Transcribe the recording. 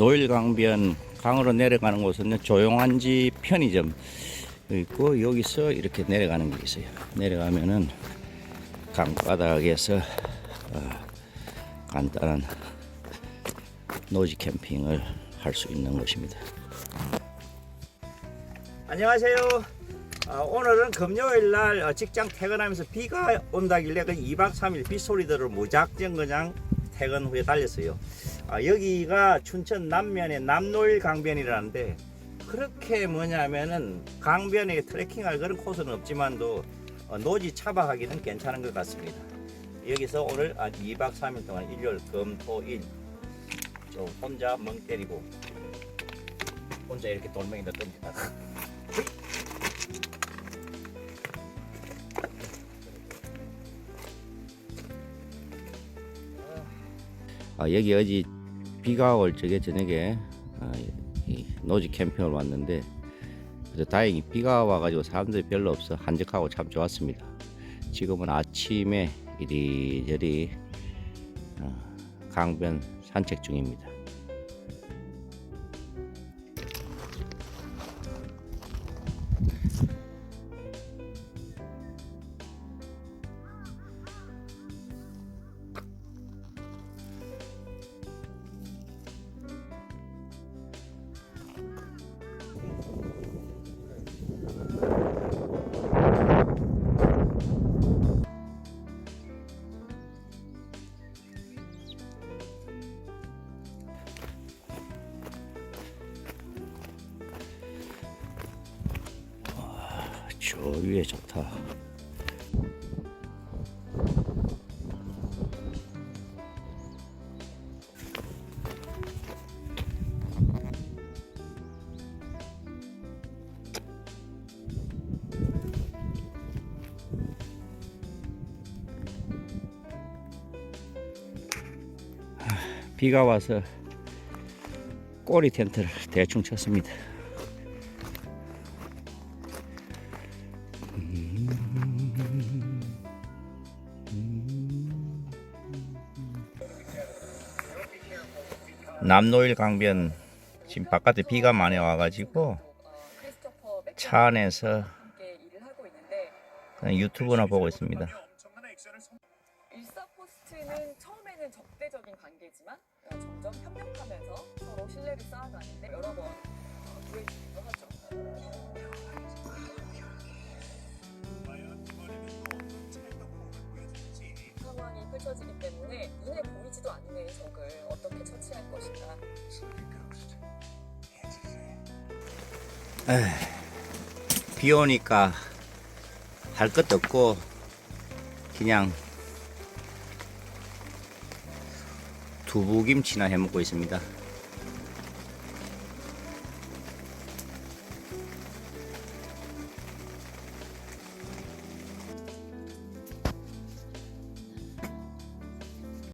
노일강변 강으로 내려가는 곳은 조용한지 편의점 있고 여기서 이렇게 내려가는 게 있어요. 내려가면은 강바닥에서 어, 간단한 노지 캠핑을 할 수 있는 곳입니다. 안녕하세요. 아, 오늘은 금요일 날 어, 직장 퇴근하면서 비가 온다길래 그 2박 3일 빗소리들을 무작정 그냥 퇴근 후에 달렸어요. 아, 여기가 춘천 남면의 남노일 강변이라는데 그렇게 뭐냐면은 강변에 트레킹할 그런 코스는 없지만도 어, 노지 차박하기는 괜찮은 것 같습니다. 여기서 오늘 한 2박 3일 동안 일요일 금토일 저 혼자 멍 때리고 혼자 이렇게 돌멩이도 던지다 아, 여기 어제 비가 올 적에 저녁에 아, 이 노지 캠핑을 왔는데 그래서 다행히 비가 와가지고 사람들이 별로 없어 한적하고 참 좋았습니다. 지금은 아침에 이리저리 어, 강변 산책 중입니다. 저 위에 좋다. 하, 비가 와서 꼬리 텐트를 대충 쳤습니다. 남노일 강변 지금 바깥에 비가 많이 와가지고 차 안에서 하고 그냥 유튜브나 보고 있습니다. 일사 포스트는 처음에는 적대적인 관계지만 어, 점점 협력하면서 서로 신뢰를 쌓아가는데 여러 번 어, 구해주기도 하죠. 펼쳐지기 때문에 눈에 보이지도 않는 적을 어떻게 처치할 것인가 비 오니까 할 것도 없고 그냥 두부김치나 해 먹고 있습니다.